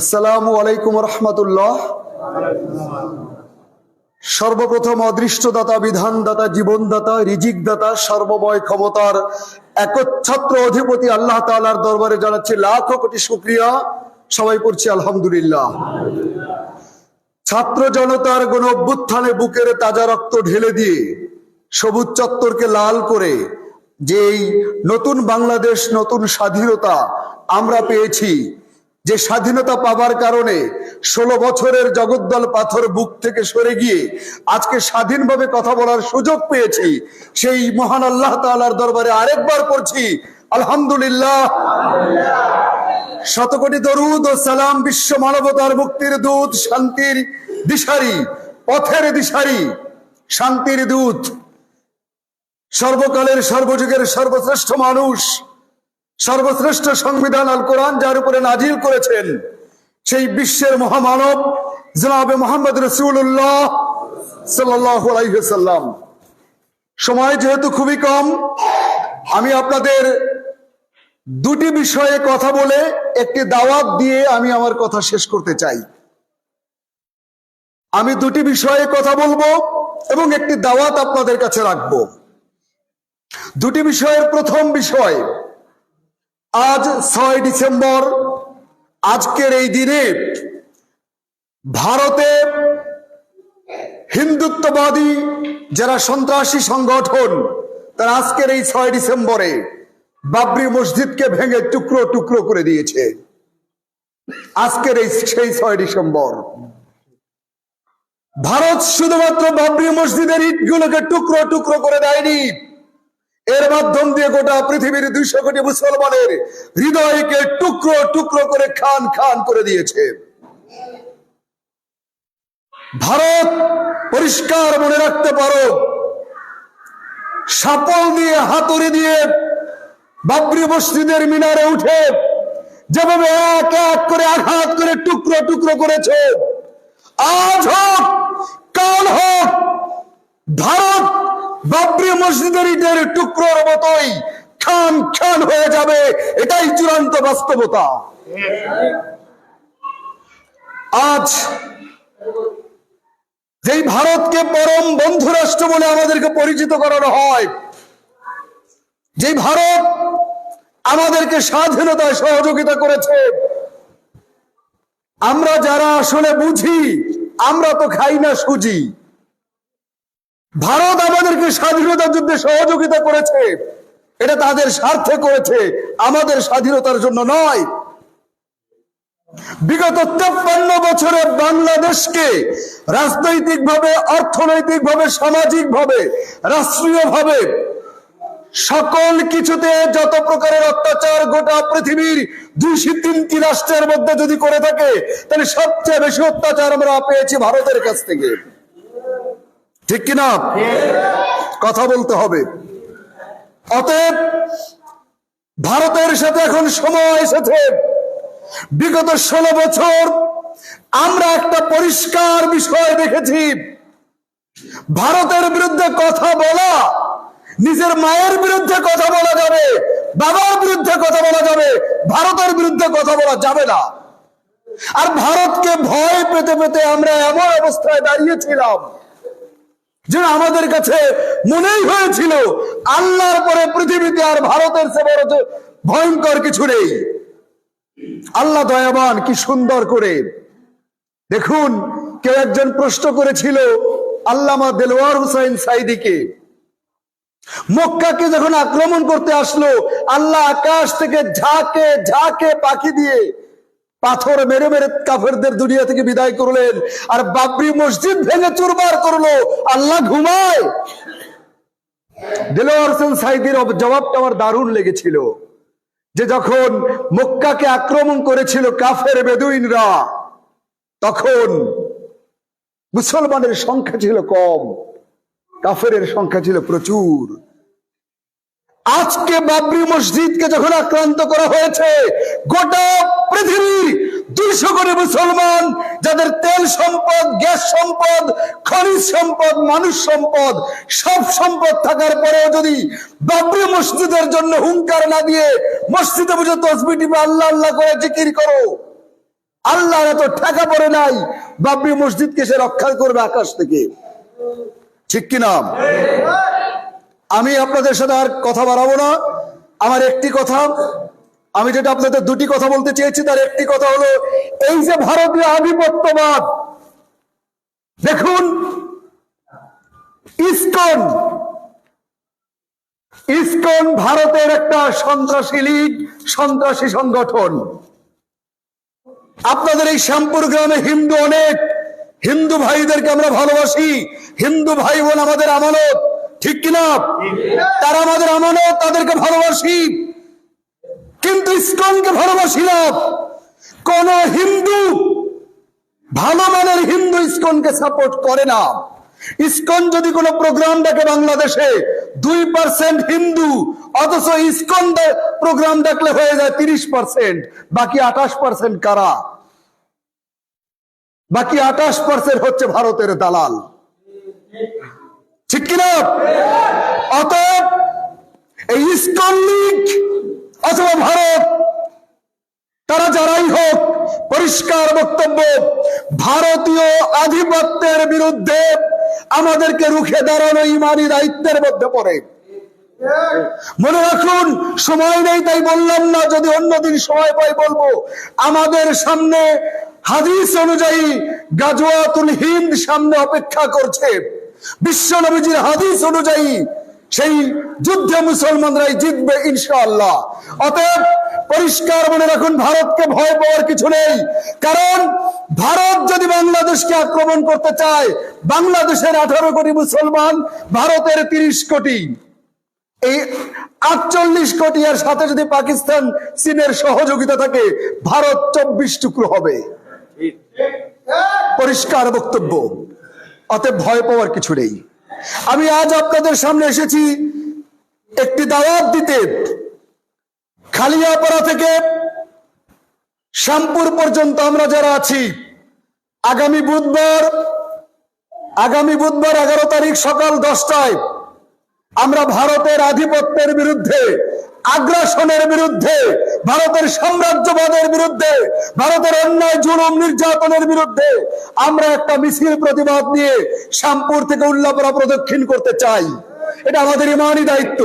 আসসালামু আলাইকুম রহমতুল্লাহ। সর্বপ্রথম অদৃষ্টদাতা, বিধানদাতা, জীবনদাতা, রিজিকদাতা, সর্বময় ক্ষমতার একচ্ছত্র অধিপতি আল্লাহ তাআলার দরবারে জানাচ্ছি লাখো কোটি শুক্রিয়া। সবাই পড়ছি আলহামদুলিল্লাহ। ছাত্র জনতার গণ অভ্যুত্থানে বুকের তাজা রক্ত ঢেলে দিয়ে, সবুজ চত্বরকে লাল করে, যেই নতুন বাংলাদেশ, নতুন স্বাধীনতা আমরা পেয়েছি যে স্বাধীনতা পাবার কারণে ষোলো বছরের জগদ্দল পাথর বুক থেকে সরে গিয়ে আজকে স্বাধীনভাবে কথা বলার সুযোগ পেয়েছি, সেই মহান আল্লাহ তাআলার দরবারে আরেকবার পড়ছি, আলহামদুলিল্লাহ। শতকোটি দরুদ ও সালাম বিশ্ব মানবতার মুক্তির দূত, শান্তির দিশারি, পথের দিশারি, শান্তির দূত। সর্বকালের সর্বযুগের সর্বশ্রেষ্ঠ মানুষ সর্বশ্রেষ্ঠ সংবিধান আল কোরআন যার উপরে নাজিল করেছেন সেই বিশ্বের মহামানব জনাবে মোহাম্মদ রসুল্লাহ সাল্লাম সময় যেহেতু খুবই কম, আমি আপনাদের দুটি বিষয়ে কথা বলে একটি দাওয়াত দিয়ে আমি আমার কথা শেষ করতে চাই। আমি দুটি বিষয়ে কথা বলব এবং একটি দাওয়াত আপনাদের কাছে রাখব। দুটি বিষয়ের প্রথম বিষয় আজ ছয় ডিসেম্বর। আজকের এই দিনে ভারতে হিন্দুত্ববাদী যারা সন্ত্রাসী সংগঠন, তারা আজকের এই ছয় ডিসেম্বরে বাবরি মসজিদকে ভেঙে টুকরো টুকরো করে দিয়েছে। আজকের এই সেই ছয় ডিসেম্বর। ভারত শুধুমাত্র বাবরি মসজিদের ইটগুলোকে টুকরো টুকরো করে দেয়নি। এর মাধ্যম দিয়ে গোটা পৃথিবীর দুইশো কোটি মুসলমানের হৃদয়কে টুকরো টুকরো করে খান খান করে দিয়েছে। ভারত পরিষ্কার মনে রাখতে পারো, সাপল দিয়ে, হাতুড়ি দিয়ে বাবরি মসজিদের মিনারে উঠে যেভাবে এক এক করে আঘাত করে টুকরো টুকরো করেছে, আজ হোক, কাল হোক, ভারত বাবরি মসজিদের ইটের টুকরোর মতোই খান খান হয়ে যাবে, এটাই চূড়ান্ত বাস্তবতা। আজ যেই ভারতকে পরম বন্ধু রাষ্ট্র বলে আমাদেরকে পরিচিত করানো হয়, যেই ভারত আমাদেরকে স্বাধীনতায় সহযোগিতা করেছে, আমরা যারা আসলে বুঝি, আমরা তো খাই না সুজি। ভারত আমাদেরকে স্বাধীনতা যুদ্ধে সহযোগিতা করেছে। এটা তাদের স্বার্থে করেছে, আমাদের স্বাধীনতার জন্য নয়। বিগত তেপ্পান্ন বছরে বাংলাদেশকে রাজনৈতিক ভাবে অর্থনৈতিক ভাবে সামাজিক ভাবে রাষ্ট্রীয় ভাবে সকল কিছুতে যত প্রকারের অত্যাচার গোটা পৃথিবীর দুইশো তিনটি রাষ্ট্রের মধ্যে যদি করে থাকে, তাহলে সবচেয়ে বেশি অত্যাচার আমরা পেয়েছি ভারতের কাছ থেকে। ঠিক কিনা? কথা বলতে হবে। অতএব ভারতের সাথে এখন সময় এসেছে। বিগত ষোলো বছর আমরা একটা পরিষ্কার বিষয় দেখেছি। ভারতের বিরুদ্ধে কথা বলা, নিজের মায়ের বিরুদ্ধে কথা বলা যাবে, বাবার বিরুদ্ধে কথা বলা যাবে, ভারতের বিরুদ্ধে কথা বলা যাবে না। আর ভারতকে ভয় পেতে পেতে আমরা এমন অবস্থায় দাঁড়িয়েছিলাম। যে আমাদের কাছে মনেই হয়েছিল, আল্লাহর পরে পৃথিবীতে আর ভারতের সে বড় ভয়ঙ্কর কিছু নেই। আল্লাহ দয়াবান, কি সুন্দর করে। দেখুন, কেউ একজন প্রশ্ন করেছিল আল্লামা দেলোয়ার হুসাইন সাইদিকে, মক্কাকে যখন আক্রমণ করতে আসলো, আল্লাহ আকাশ থেকে ঝাঁকে ঝাঁকে পাখি দিয়ে পাথর মেরে মেরে কাফেরদের দুনিয়া থেকে বিদায় করলেন। আর বাবরি মসজিদ ভেঙে চুরবার করল। আল্লাহ ঘুমায়। জবাবটা আমার দারুণ লেগেছিল। যে যখন মক্কাকে আক্রমণ করেছিল কাফের বেদুইনরা, তখন মুসলমানের সংখ্যা ছিল কম কাফের সংখ্যা ছিল প্রচুর। আজকে বাবরি মসজিদকে যখন আক্রান্ত করা হয়েছে, গোটা পৃথিবীর দুই দুইশো কোটি মুসলমান, যাদের তেল সম্পদ, গ্যাস সম্পদ, খনিজ সম্পদ, মানুষ সম্পদ, সব সম্পদ থাকার পরেও যদি বাবরি মসজিদের জন্য হুঙ্কার না দিয়ে মসজিদে বুঝে তসবি টিপে আল্লাহ আল্লাহ করে জিকির করো আল্লাহ এত ঠেকা পড়ে নাই, বাবরি মসজিদকে সে রক্ষা করবে আকাশ থেকে। ঠিক কিনা? আমি আপনাদের সাথে আর কথা বাড়াবো না। আমার একটি কথা, আমি যেটা আপনাদের দুটি কথা বলতে চেয়েছি, তার একটি কথা হলো, এই যে ভারতীয় আধিপত্যবাদ, দেখুন, ইস্কন ইস্কন ভারতের একটা সন্ত্রাসী লীগ, সন্ত্রাসী সংগঠন। আপনাদের এই শ্যামপুর গ্রামে হিন্দু অনেক, হিন্দু ভাইদেরকে আমরা ভালোবাসি, হিন্দু ভাই বোন আমাদের আমানত। ঠিক কিনা? তারা আমাদের আমানত, তাদেরকে ভালোবাসি। কিন্তু ইসকনকে ভালোবাসি না কোন হিন্দু, ভালো মানের হিন্দু ইসকনকে সাপোর্ট করে না। ইসকন যদি কোনো প্রোগ্রাম ডাকে বাংলাদেশে, দুই পার্সেন্ট হিন্দু, অথচ ইসকন প্রোগ্রাম ডাকলে হয়ে যায় তিরিশ পার্সেন্ট বাকি আঠাশ পার্সেন্ট কারা? বাকি আঠাশ পার্সেন্ট হচ্ছে ভারতের দালাল। ঠিক কিনা? অতএব এই ইসকন লীগ অথবা ভারত, তারা যারাই হোক, পরিষ্কার বক্তব্য, ভারতীয় আধিপত্যের বিরুদ্ধে আমাদেরকে রুখে দাঁড়ানো ইমানি দায়িত্বের মধ্যে পড়ে। মনে রাখুন, সময় নেই তাই বললাম না, যদি অন্যদিন সময় পাই বলব। আমাদের সামনে হাদিস অনুযায়ী গাজওয়াতুল হিন্দ সামনে অপেক্ষা করছে। বিশ্ব নবীজির হাদিস অনুযায়ী সেই যুদ্ধে মুসলমানরাই জিতবে ইনশাআল্লাহ। অতএব পরিষ্কার মনে রাখুন, ভারতকে ভয় পাওয়ার কিছু নেই। কারণ ভারত যদি বাংলাদেশকে আক্রমণ করতে চায়, বাংলাদেশের আঠারো কোটি মুসলমান, ভারতের তিরিশ কোটি। এই আটচল্লিশ কোটি আর সাথে যদি পাকিস্তান চীনের সহযোগিতা থাকে, ভারত চব্বিশ টুকরো হবে। পরিষ্কার বক্তব্য। অতএব ভয় পাওয়ার কিছু নেই। আমি আজ আপনাদের সামনে এসেছি একটি দাওয়াত দিতে। খালিয়াপাড়া থেকে শ্যামপুর পর্যন্ত আমরা যারা আছি, আগামী বুধবার আগামী বুধবার এগারো তারিখ সকাল দশটায় আমরা ভারতের আধিপত্যের বিরুদ্ধে, আগ্রাসনের বিরুদ্ধে ভারতের সাম্রাজ্যবাদের বিরুদ্ধে, ভারতের অন্যায়, জুলুম, নির্যাতনের বিরুদ্ধে আমরা একটা মিছিল প্রতিবাদ নিয়ে শ্যামপুর থেকে উল্লাপড়া প্রদক্ষিণ করতে চাই। এটা আমাদের ইমানই দায়িত্ব।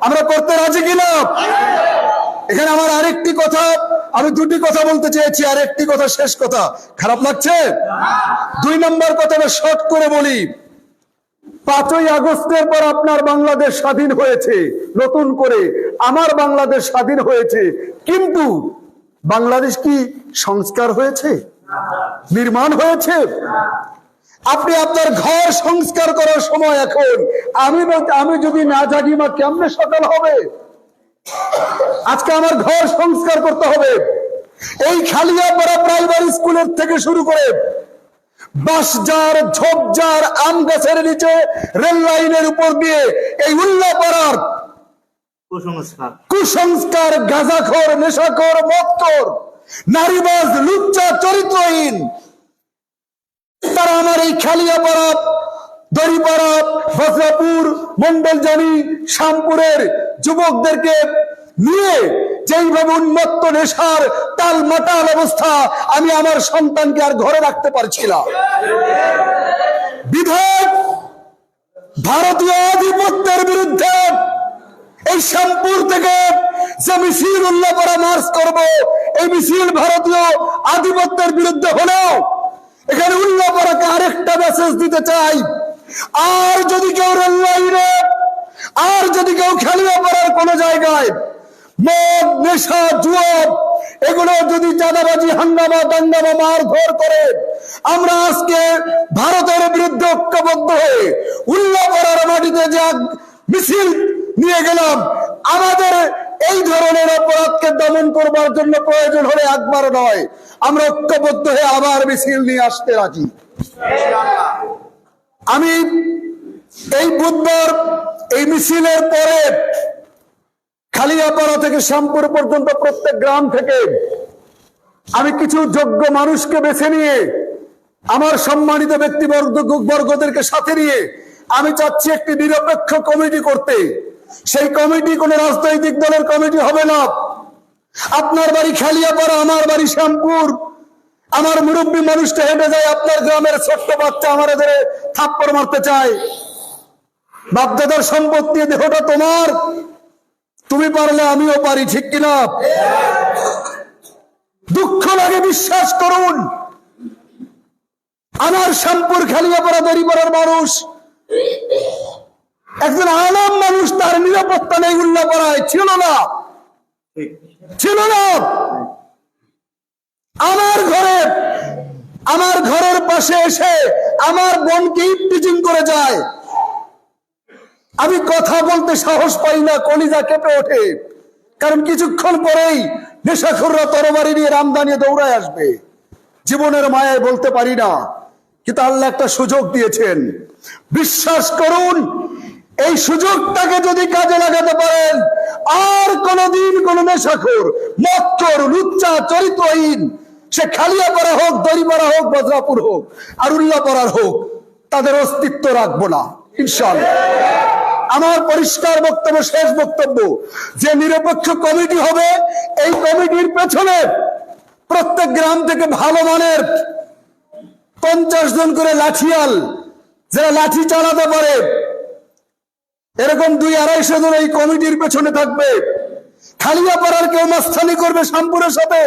আমরা করতে রাজি কিনা এখানে আমার আরেকটি কথা, আমি দুটি কথা বলতে চেয়েছি, আরেকটি কথা শেষ কথা। খারাপ লাগছে? দুই নম্বর কথা শর্ট করে বলি। পাঁচই আগস্টের পর আপনার বাংলাদেশ স্বাধীন হয়েছে। নতুন করে আমার বাংলাদেশ স্বাধীন হয়েছে। কিন্তু বাংলাদেশ কি সংস্কার হয়েছে? নির্মাণ হয়েছে? আপনি আপনার ঘর সংস্কার করার সময় এখন, আমি আমি যদি না জাগি, মা, কেমনে সকাল হবে? আজকে আমার ঘর সংস্কার করতে হবে। এই খালিয়া খালিয়াপাড়া প্রাইমারি স্কুলের থেকে শুরু করে বাঁশজার ঝোপজার আম গাছের নিচে রেল লাইনের উপর দিয়ে এই উল্লাপাড়ার কুসংস্কার। গাঁজাখোর নেশাখোর মত্তর নারীবাজ লুচ্চা চরিত্রহীন তারা আমার এই খালিয়াপাড়া দড়িপাড়া বজরাপুর মন্ডলজানি শ্যামপুরের যুবকদেরকে নিয়ে যেইভাবে উন্মত্ত নেশার তাল মাতাল অবস্থা, আমি আমার সন্তানকে আর ঘরে রাখতে পারছি না। বিধায়ক ভারতীয় আধিপত্যের বিরুদ্ধে এই শ্যামপুর থেকে যে মিছিল উল্লাহ করা মার্চ করব, এই মিছিল ভারতীয় আধিপত্যের বিরুদ্ধে হলেও এখানে উল্লাহ করাকে আরেকটা মেসেজ দিতে চাই। আর যদি কেউ রেল আর যদি কেউ খেলিয়ে পড়ার কোন জায়গায় মদ, নেশা জুয়া এগুলো যদি চাঁদাবাজি, হাঙ্গামা, দাঙ্গামা মারধর করে, আমরা আজকে ভারতের বিরুদ্ধে ঐক্যবদ্ধ হয়ে উল্লাহ করার মাটিতে যে মিছিল নিয়ে গেলাম, আমাদের এই ধরনের অপরাধকে দমন করবার জন্য প্রয়োজন হলে একবার নয়, আমরা ঐক্যবদ্ধ হয়ে আবার মিছিল নিয়ে আসতে রাজি। আমি এই বুধবার এই মিছিলের পরে খালিয়াপাড়া থেকে শ্যামপুর পর্যন্ত প্রত্যেক গ্রাম থেকে আমি কিছু যোগ্য মানুষকে বেছে নিয়ে, আমার সম্মানিত ব্যক্তিবর্গ বর্গদেরকে সাথে নিয়ে আমি চাচ্ছি একটি নিরপেক্ষ কমিটি করতে। সেই কমিটি কোন রাজনৈতিক দলের কমিটি হবে না। আপনার বাড়ি খালিয়াপাড়া, আমার বাড়ি শ্যামপুর। আমার মুরব্বী মানুষটা হেঁটে যায়, আপনার গ্রামের ছোট্ট বাচ্চা আমার ধরে থাপ্পড় মারতে চায়। বাপদাদার সম্পত্তি, দেহটা তোমার। তুমি পারলে আমিও পারি, ঠিক কিনা? দুঃখ লাগে, বিশ্বাস করুন। আমার শ্যামপুর খালিয়াপাড়া দড়িপাড়ার মানুষ। একজন আলাম মানুষ, তার নিরাপত্তা নেই উল্লা উল্লাপাড়ায় ছিল না। ছিল না। আমার ঘরে, আমার ঘরের পাশে এসে আমার বোনকে ইপটিজিং করে যায়। আমি কথা বলতে সাহস পাই না, কলিজা কেঁপে ওঠে। কারণ কিছুক্ষণ পরেই নেশাখররা তরবারি নিয়ে রামদানি দৌড়ায় আসবে। জীবনের মায়ায় বলতে পারি না, কিন্তু আল্লাহ একটা সুযোগ দিয়েছেন। বিশ্বাস করুন, এই সুযোগটাকে যদি কাজে লাগাতে পারেন, আর কোনদিন কোন নেশাখোর মক্কর লুচ্চা, চরিত্রহীন, সে খালিয়াপাড়া হোক দড়ি দড়িপাড়া হোক বজরাপুর হোক আর উল্লাপাড়ার হোক, তাদের অস্তিত্ব রাখব না ইনশাল্লাহ আমার পরিষ্কার বক্তব্য, শেষ বক্তব্য, যে নিরপেক্ষ কমিটি হবে, এই কমিটির পেছনে প্রত্যেক গ্রাম থেকে ভালো মানের পঞ্চাশ জন করে লাঠিয়াল, যারা লাঠি চালাতে পারে, এরকম দুই আড়াইশো জন এই কমিটির পেছনে থাকবে। খালিয়াপাড়ার কেউ মাস্তানি করবে শ্যামপুরের সাথে,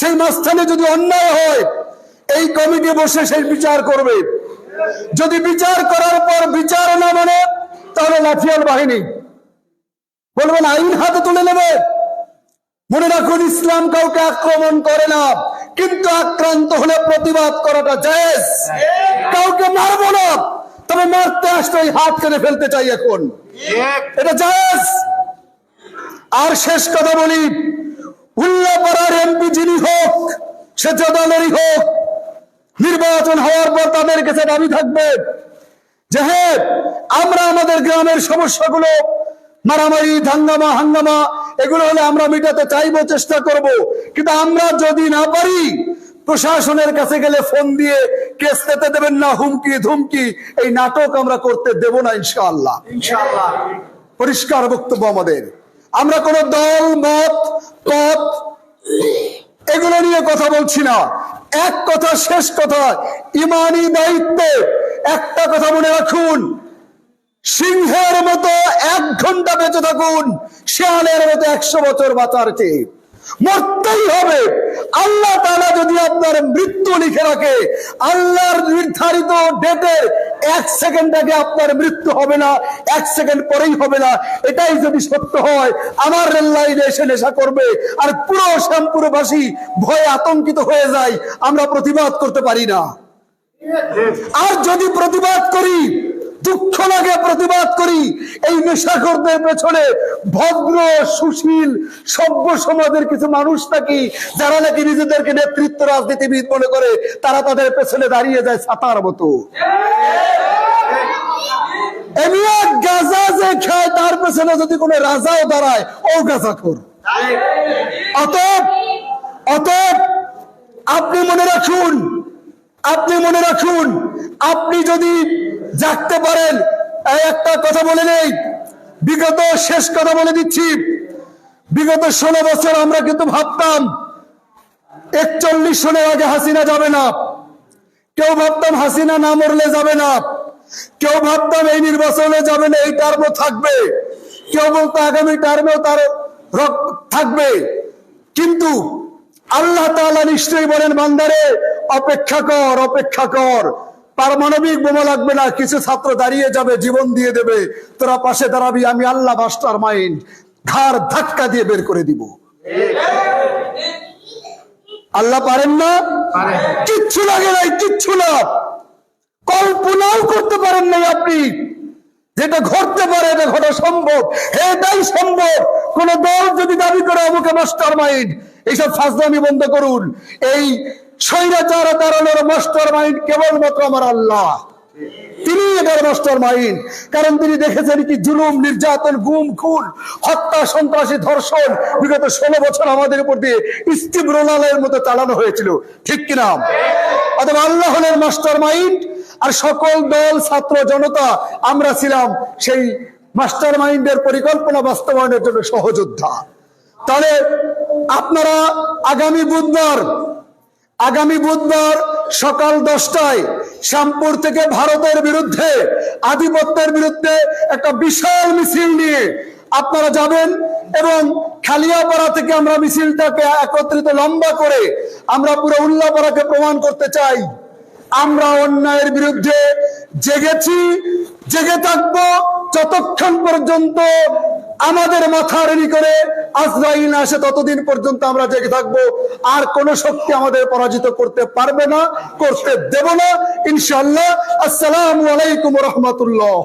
সেই মাস্তানি যদি অন্যায় হয়, এই কমিটি বসে সেই বিচার করবে। যদি বিচার করার পর বিচার না মানে তাহলে লাঠিয়াল বাহিনী। বলবেন, আইন হাতে তুলে নেবে। মনে রাখুন, ইসলাম কাউকে আক্রমণ করে না, কিন্তু আক্রান্ত হলে প্রতিবাদ করাটা জায়েজ। কাউকে মারবো না, তবে মারতে আসলে এই হাত কেটে ফেলতে চাই এখন। এটা জায়েজ। আর শেষ কথা বলি, উল্লাপাড়ার এমপি যিনি হোক, সে যে হোক, নির্বাচন হওয়ার পর তাদের কাছে দাবি থাকবে হ্যাঁ আমরা আমাদের গ্রামের সমস্যাগুলো মারামারি ধাঙ্গামা হাঙ্গামা এগুলো হলে আমরা মেটাতে চাইব চেষ্টা করব। কিন্তু আমরা যদি না পারি প্রশাসনের কাছে গেলে ফোন দিয়ে কেস পেতে দেবেন না হুমকি ধুমকি এই নাটক আমরা করতে দেব না ইনশাআল্লাহ। ইনশাআল্লাহ। পরিষ্কার বক্তব্য আমাদের। আমরা কোন দল মত পথ এগুলো নিয়ে কথা বলছি না। এক কথা শেষ কথা ইমানি দায়িত্বে একটা কথা মনে রাখুন। সিংহের মতো এক ঘণ্টা বেঁচে থাকুন, শেয়ালের মতো একশো বছর বাঁচার চেয়ে। মরতেই হবে। আল্লাহ তালা যদি আপনার মৃত্যু লিখে রাখে, আল্লাহর নির্ধারিত ডেটের এক সেকেন্ড আগে আপনার মৃত্যু হবে না, এক সেকেন্ড পরেই হবে না। এটাই যদি সত্য হয়, আমার রেল লাইনে এসে নেশা করবে আর পুরো শ্যামপুরবাসী ভয়ে আতঙ্কিত হয়ে যায়, আমরা প্রতিবাদ করতে পারি না। আর যদি প্রতিবাদ করি, দুঃখ লাগে প্রতিবাদ করি, এই নেশাখোরদের পেছনে ভদ্র, সুশীল, সভ্য সমাজের কিছু মানুষ নাকি, যারা নাকি নিজেদেরকে নেতৃত্ব রাজনীতিবিদ মনে করে, তারা তাদের পেছনে দাঁড়িয়ে যায় ছাতার মতো। গাজা যে খায়, তার পেছনে যদি কোনো রাজাও দাঁড়ায়, ও গাজাখোর। অতএব অতএব, আপনি মনে রাখুন আপনি মনে রাখুন, আপনি যদি জাগতে পারেন একটা কথা বলে নেই, বিগত শেষ কথা বলে দিচ্ছি, বিগত ষোলো বছর আমরা কিন্তু ভাবতাম, একচল্লিশ সনের আগে হাসিনা যাবে না। কেউ ভাবতাম হাসিনা না মরলে যাবে না। কেউ ভাবতাম এই নির্বাচনে যাবে না, এই টার্মও থাকবে। কেউ বলতো আগামী টার্মেও তার থাকবে। কিন্তু আল্লাহ তাআলা নিশ্চয়ই বলেন, বান্দারে অপেক্ষা কর অপেক্ষা কর। পারমাণবিক বোমা লাগবে না কিছু ছাত্র দাঁড়িয়ে যাবে জীবন দিয়ে দেবে। তোরা পাশে দাঁড়াবি আমি আল্লাহ মাস্টার মাইন্ড। ঘাড় ধাক্কা দিয়ে বের করে দিব। আল্লাহ পারেন না? কিচ্ছু লাগে নাই কিচ্ছু না। কল্পনাও করতে পারেন নাই আপনি। যেটা ঘটতে পারে এটা ঘটা সম্ভব। এটাই সম্ভব। কোন দল যদি দাবি করে আমাকে মাস্টার মাইন্ড এইসব ফাজলামি বন্ধ করুন। এই স্বৈরাচার দাঁড়ানোর মাস্টার মাইন্ড কেবলমাত্র আমার আল্লাহ। তিনি এটার মাস্টার মাইন্ড। কারণ তিনি দেখেছেন কি জুলুম, নির্যাতন, গুম, খুন, হত্যা, সন্ত্রাসী, ধর্ষণ বিগত ষোলো বছর আমাদের উপর দিয়ে স্টিভ মতো চালানো হয়েছিল। ঠিক কিনা? অথবা আল্লাহ মাস্টার মাইন্ড, আর সকল দল, ছাত্র, জনতা আমরা ছিলাম সেই মাস্টার মাইন্ডের পরিকল্পনা বাস্তবায়নের জন্য সহযোদ্ধা। তাহলে আপনারা আগামী বুধবার আগামী বুধবার সকাল দশটায় শ্যামপুর থেকে ভারতের বিরুদ্ধে, আধিপত্যের বিরুদ্ধে একটা বিশাল মিছিল নিয়ে আপনারা যাবেন এবং খালিয়াপাড়া থেকে আমরা মিছিলটাকে একত্রিত লম্বা করে আমরা পুরো উল্লাপাড়াকে প্রমাণ করতে চাই। আমরা অন্যায়ের বিরুদ্ধে জেগেছি, জেগে থাকব, যতক্ষণ পর্যন্ত আমাদের মাথা রেডি করে আজরাইল আসে ততদিন পর্যন্ত আমরা জেগে থাকব। আর কোন শক্তি আমাদের পরাজিত করতে পারবে না, করতে দেব না। ইনশাল্লাহ আসসালাম আলাইকুম রহমতুল্লাহ।